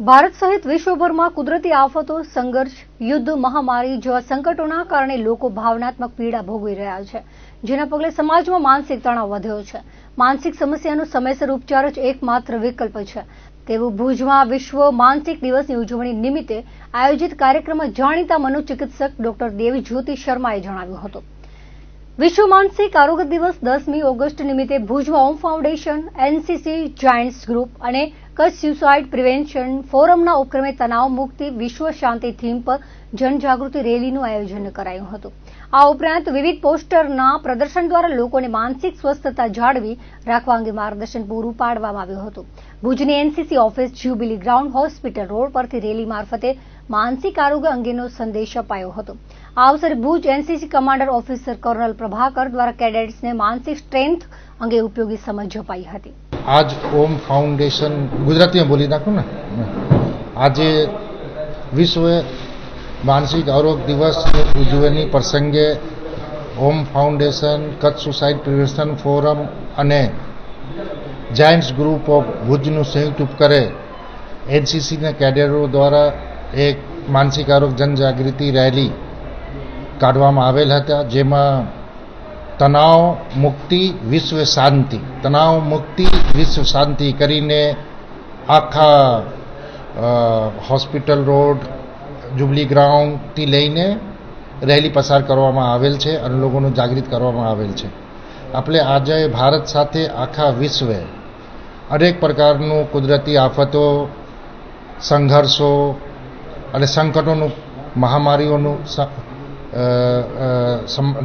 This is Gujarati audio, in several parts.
ભારત સહિત વિશ્વભરમાં કુદરતી આફતો, સંઘર્ષ, યુદ્ધ, મહામારી જેવા સંકટોના કારણે લોકો ભાવનાત્મક પીડા ભોગવી રહ્યા છે, જેના પગલે સમાજમાં માનસિક તણાવ વધ્યો છે. માનસિક સમસ્યાનો સમયસર ઉપચાર જ એકમાત્ર વિકલ્પ છે. તેવું ભુજમાં વિશ્વ માનસિક દિવસની ઉજવણી નિમિત્તે આયોજિત કાર્યક્રમમાં જાણીતા મનોચિકિત્સક ડોક્ટર દેવી જ્યોતિ શર્માએ જણાવ્યું હતું. વિશ્વ માનસિક આરોગ્ય દિવસ દસમી ઓગસ્ટ નિમિત્તે ભુજમાં Om foundation, NCC, giants group અને કચ્છ સ્યુસાઇડ પ્રિવેન્શન ફોરમના ઉપક્રમે તણાવ મુક્તિ વિશ્વ શાંતિ થીમ પર જનજાગૃતિ રેલીનું આયોજન કરાયું હતું. આ ઉપરાંત વિવિધ પોસ્ટરના પ્રદર્શન દ્વારા લોકોને માનસિક સ્વસ્થતા જાળવી રાખવા અંગે માર્ગદર્શન પૂરું પાડવામાં આવ્યું હતું. ભુજની NCC office jubilee ground hospital road પરથી રેલી મારફતે માનસિક આરોગ્ય અંગેનો સંદેશ અપાયો હતો. આ અવસરે Bhuj NCC commander officer colonel Prabhakar દ્વારા કેડેટ્સને માનસિક સ્ટ્રેન્થ અંગે ઉપયોગી સમજ અપાઈ હતી. આજ ઓમ ફાઉન્ડેશન ગુજરાતીમાં બોલી નાખું ને? આજે વિશ્વ માનસિક આરોગ્ય દિવસ ઉજવણી પ્રસંગે Om foundation, Kutch suicide prevention forum અને જાયન્ટ્સ ગ્રુપ ઓફ ભુજનું સંયુક્ત ઉપકરે એનસીસીના કેડરો દ્વારા એક માનસિક આરોગ્ય જનજાગૃતિ રેલી કાઢવામાં આવેલ હતા, જેમાં તણાવ મુક્તિ, વિશ્વ શાંતિ. તણાવ મુક્તિ, વિશ્વ શાંતિ કરીને આખા હોસ્પિટલ રોડ, જુબલી ગ્રાઉન્ડથી લઈને રેલી પસાર કરવામાં આવેલ છે અને લોકોનું જાગૃત કરવામાં આવેલ છે. આપણે આજે ભારત સાથે આખા વિશ્વે અનેક પ્રકારનું કુદરતી આફતો, સંઘર્ષો અને સંકટોનું, મહામારીઓનું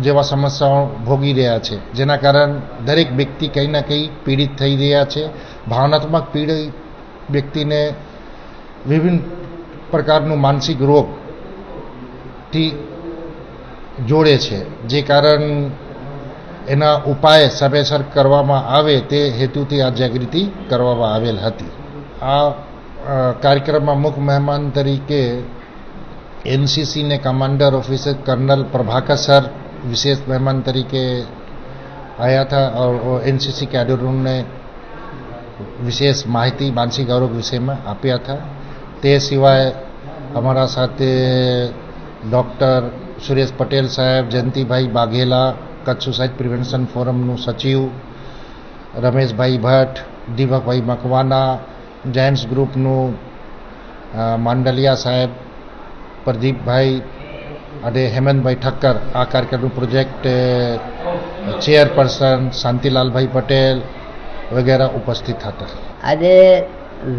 જેવા સમસ્યાઓ ભોગી રહ્યા છે. જેના કારણે દરેક વ્યક્તિ કંઈ ના કંઈ પીડિત થઈ રહ્યા છે. ભાવનાત્મક પીડિત વ્યક્તિને વિભિન્ન પ્રકારનું માનસિક રોગથી જોડે છે. જે કારણ એના ઉપાય સમયસર કરવામાં આવે તે હેતુથી આ જાગૃતિ કરવામાં આવેલ હતી. આ કાર્યક્રમમાં મુખ્ય મહેમાન તરીકે એનસીસીને commander officer colonel Prabhakar sir વિશેષ મહેમાન તરીકે आया था और एनसीसी कैडरों ने विशेष माहिती मानसिक आरोग्य विषय में આપ્યા था તે સિવાય અમારા સાથે ડૉક્ટર સુરેશ પટેલ સાહેબ જયંતિભાઈ બાઘેલા કચ્છ સુસાઇડ પ્રિવેન્શન ફોરમનું સચિવ રમેશભાઈ ભટ્ટ દીપકભાઈ મકવાના જાયન્ટ્સ ગ્રુપનું માંડલિયા સાહેબ, પ્રદીપભાઈ, અને હેમંતભાઈ ઠક્કર આ કાર્યક્રમનું પ્રોજેક્ટ ચેરપર્સન શાંતિલાલભાઈ પટેલ વગેરે ઉપસ્થિત હતા. આજે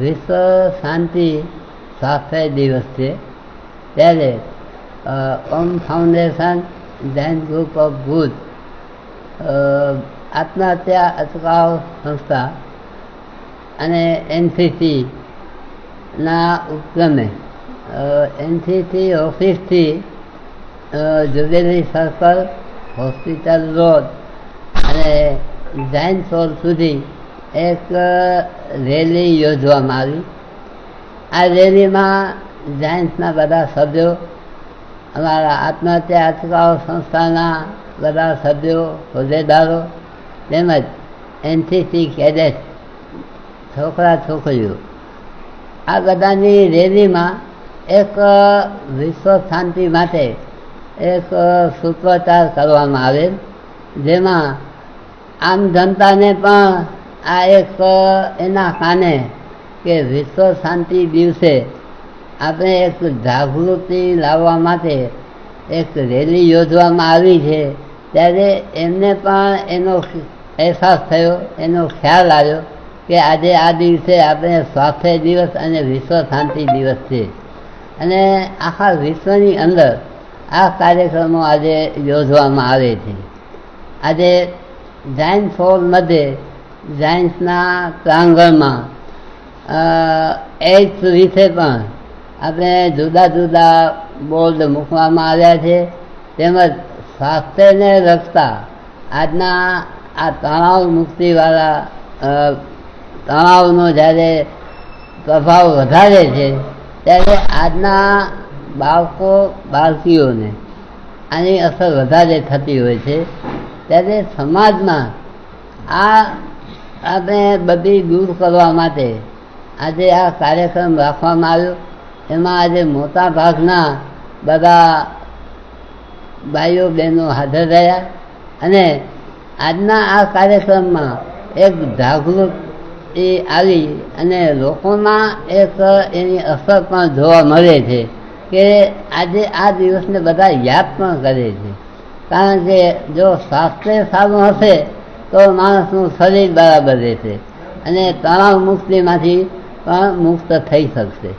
વિશ્વ શાંતિ સ્વાસ્થ્ય દિવસ છે. ત્યારે Om foundation Jain group of Bhuj આત્મહત્યા અટકાવ સંસ્થા અને એનસીસીના ઉપક્રમે એનસીસી ઓફિસથી જુબેલી સર્કલ હોસ્પિટલ રોડ અને જૈન સોલ સુધી એક રેલી યોજવામાં આવી. આ રેલીમાં જાયન્ટ્સના બધા સભ્યો, અમારા આત્મહત્યા અટકાવ સંસ્થાના બધા સભ્યો, હોદ્દેદારો તેમજ એનસીસી કેડેટ છોકરા છોકરીઓ. આ બધાની રેલીમાં એક વિશ્વ શાંતિ માટે એક સૂત્રોચ્ચાર કરવામાં આવેલ જેમાં આમ જનતાને પણ આ એક એના કાને કે વિશ્વ શાંતિ દિવસે આપણે એક જાગૃતિ લાવવા માટે એક રેલી યોજવામાં આવી છે. ત્યારે એમને પણ એનો અહેસાસ થયો, એનો ખ્યાલ આવ્યો. કે આજે આ દિવસે આપણે સ્વાસ્થ્ય દિવસ અને વિશ્વ શાંતિ દિવસ છે. અને આખા વિશ્વની અંદર આ કાર્યક્રમો આજે યોજવામાં આવે છે. આજે જાયન્ટ્સ હોલ મધ્યે જાયન્ટ્સના પ્રાંગણમાં એઇડ્સ વિશે પણ આપણે જુદા જુદા બોર્ડ મૂકવામાં આવ્યા છે. તેમજ સ્વાસ્થ્યને લગતા આજના આ તણાવ મુક્તિવાળા તણાવનો જ્યારે પ્રભાવ વધારે છે, ત્યારે આજના બાળકો, બાળકીઓને આની અસર વધારે થતી હોય છે. ત્યારે સમાજમાં આ આપણે બધી દૂર કરવા માટે આજે આ કાર્યક્રમ રાખવામાં આવ્યો. એમાં આજે મોટા ભાગના બધા ભાઈઓ બહેનો હાજર રહ્યા અને આજના આ કાર્યક્રમમાં એક જાગૃતિ આવી અને લોકોમાં એક એની અસર પણ જોવા મળે છે કે આજે આ દિવસને બધા યાદ પણ કરે છે. કારણ કે જો સ્વાસ્થ્ય સારું હશે તો માણસનું શરીર બરાબર રહેશે અને તણાવ મુક્તિમાંથી પણ મુક્ત થઈ શકશે.